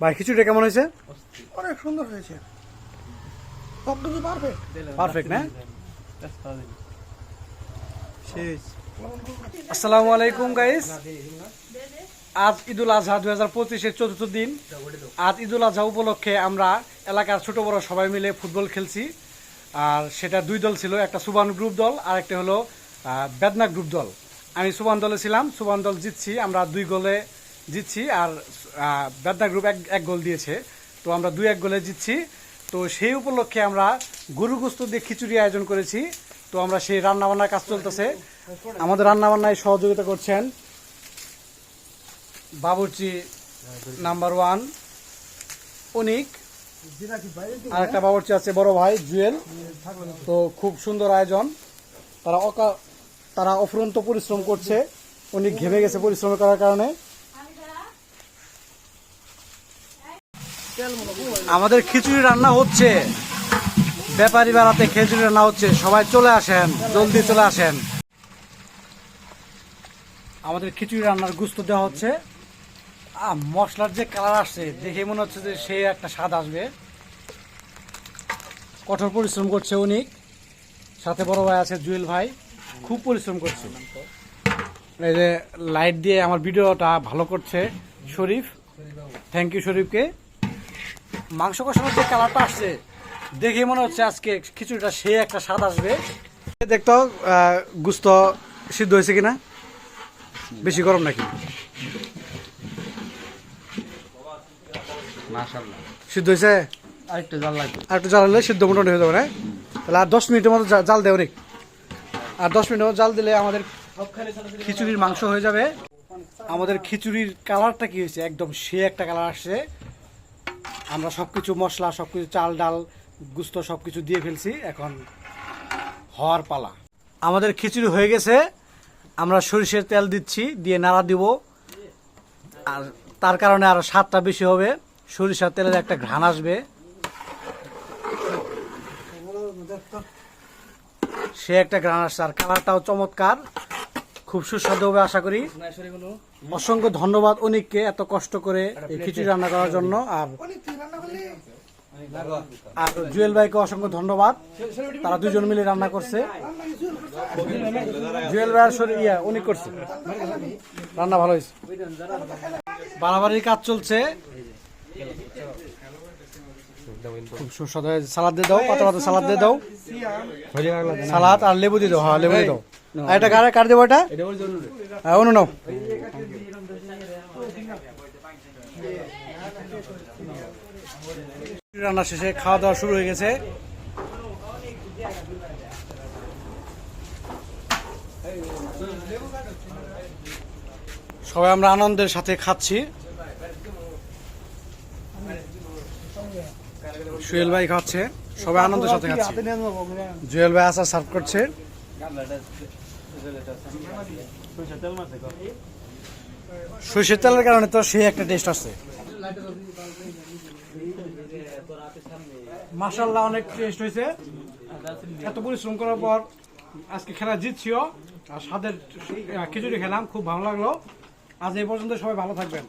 ভাই খিচুড়িটা কেমন হয়েছে? অনেক সুন্দর হয়েছে। সব কিছু পারফেক্ট পারফেক্ট না? আসসালামু আলাইকুম গাইস আজ ঈদুল আজহা দুই হাজার পঁচিশের চতুর্থ দিন। আজ ঈদুল আজহা উপলক্ষে আমরা এলাকার ছোট বড় সবাই মিলে ফুটবল খেলছি। আর সেটা দুই দল ছিল একটা সুবান গ্রুপ দল আর একটা হলো বেদনা গ্রুপ দল। আমি সুবান দলে ছিলাম সুবান দল জিতছি। আমরা দুই গোলে জিতছি আর বেদনা গ্রুপ এক এক গোল দিয়েছে। তো আমরা দুই এক গোলে জিতছি। তো সেই উপলক্ষে আমরা গরু গোস্ত দিয়ে খিচুড়ি আয়োজন করেছি। তো আমরা সেই রান্নাবান্নার কাজ চলতেছে। আমাদের রান্নাবান্নায় সহযোগিতা করছেন বাবুর্চি নাম্বার ওয়ান, অনিক। আর একটা বাবুর্চি আছে, বড় ভাই, জুয়েল। তো খুব সুন্দর আয়োজন। তারা অকা তারা অফুরন্ত পরিশ্রম করছে। অনেক ঘেমে গেছে পরিশ্রম করার কারণে। আমাদের খিচুড়ি রান্না হচ্ছে। ব্যাপারী বেড়াতে খিচুড়ি রান্না হচ্ছে। সবাই চলে আসেন, জলদি চলে আসেন। আমাদের খিচুড়ি রান্নার গুস্ত দেওয়া হচ্ছে। মশলার যে কালার আসছে, দেখে মনে হচ্ছে যে সে একটা স্বাদ আসবে। কঠোর পরিশ্রম করছে উনি। সাথে বড় ভাই আছে জুয়েল ভাই। খুব পরিশ্রম করছে। এই যে লাইট দিয়ে আমার ভিডিওটা ভালো করছে শরীফ। থ্যাংক ইউ শরীফকে। মাংস কষানোর যে কালারটা আসছে দেখে মনে হচ্ছে আজকে খিচুড়িটা সে একটা স্বাদ আসবে। দেখতো আহ, গুস্ত সিদ্ধ হয়েছে কিনা? বেশি গরম নাকি? সিদ্ধ হয়েছে? আরেকটু জাল লাগবে। আর জাল হলে সিদ্ধ মোটামুটি হয়ে যাবে না? তাহলে আর দশ মিনিটের মতো জাল দেও অনেক। আর দশ মিনিটের মতো জাল দিলে আমাদের খিচুড়ির মাংস হয়ে যাবে। আমাদের খিচুড়ির কালারটা কি হয়েছে? একদম সে একটা কালার আসছে। আমরা সব কিছু মশলা সব কিছু চাল, ডাল, গুস্ত সব কিছু দিয়ে ফেলছি, এখন হওয়ার পালা। আমাদের খিচুড়ি হয়ে গেছে। আমরা সরিষের তেল দিচ্ছি, দিয়ে নাড়া দিব। আর তার কারণে আরও স্বাদটা বেশি হবে। সরিষার তেলের একটা ঘ্রাণ আসবে। সে একটা ঘ্রাণ আসছে, আর কালারটাও চমৎকার। খুব সুস্বাদু হবে আশা করি। অসংখ্য ধন্যবাদ অনিককে এত কষ্ট করে এই খিচুড়ি রান্না করার জন্য। আর আর জুয়েল ভাইকে অসংখ্য ধন্যবাদ। তারা দুজন মিলে রান্না করছে? জুয়েল ভাই শরীর ইয়া অনেক করছে। রান্না ভালো হয়েছে। বাড়াবাড়ির কাজ চলছে। খুব সুস্বাদু সালাদ দিয়ে দাও পাতা পাতা সালাদ দিয়ে দাও। সালাদ আর লেবু দিয়ে দাও। হ্যাঁ লেবু দিয়ে দাও। এটা কার কার দেবো এটা? হ্যাঁ অনু নাও। রান্না শেষে খাওয়া দাওয়া শুরু হয়ে গেছে। সবাই আমরা আনন্দের সাথে খাচ্ছি। সুয়েল ভাই খাচ্ছে। সবাই আনন্দের সাথে খাচ্ছি? জুয়েল ভাই আচার সার্ভ করছে। সর্ষের তেলের কারণে তো সেই একটা টেস্ট আছে। মাসাল্লাহ অনেক টেস্ট হয়েছে। এত পরিশ্রম করার পর আজকে খেলা জিতছিও, আর স্বাদের খিচুড়ি খেলাম, খুব ভালো লাগল। আজ এই পর্যন্ত সবাই ভালো থাকবেন।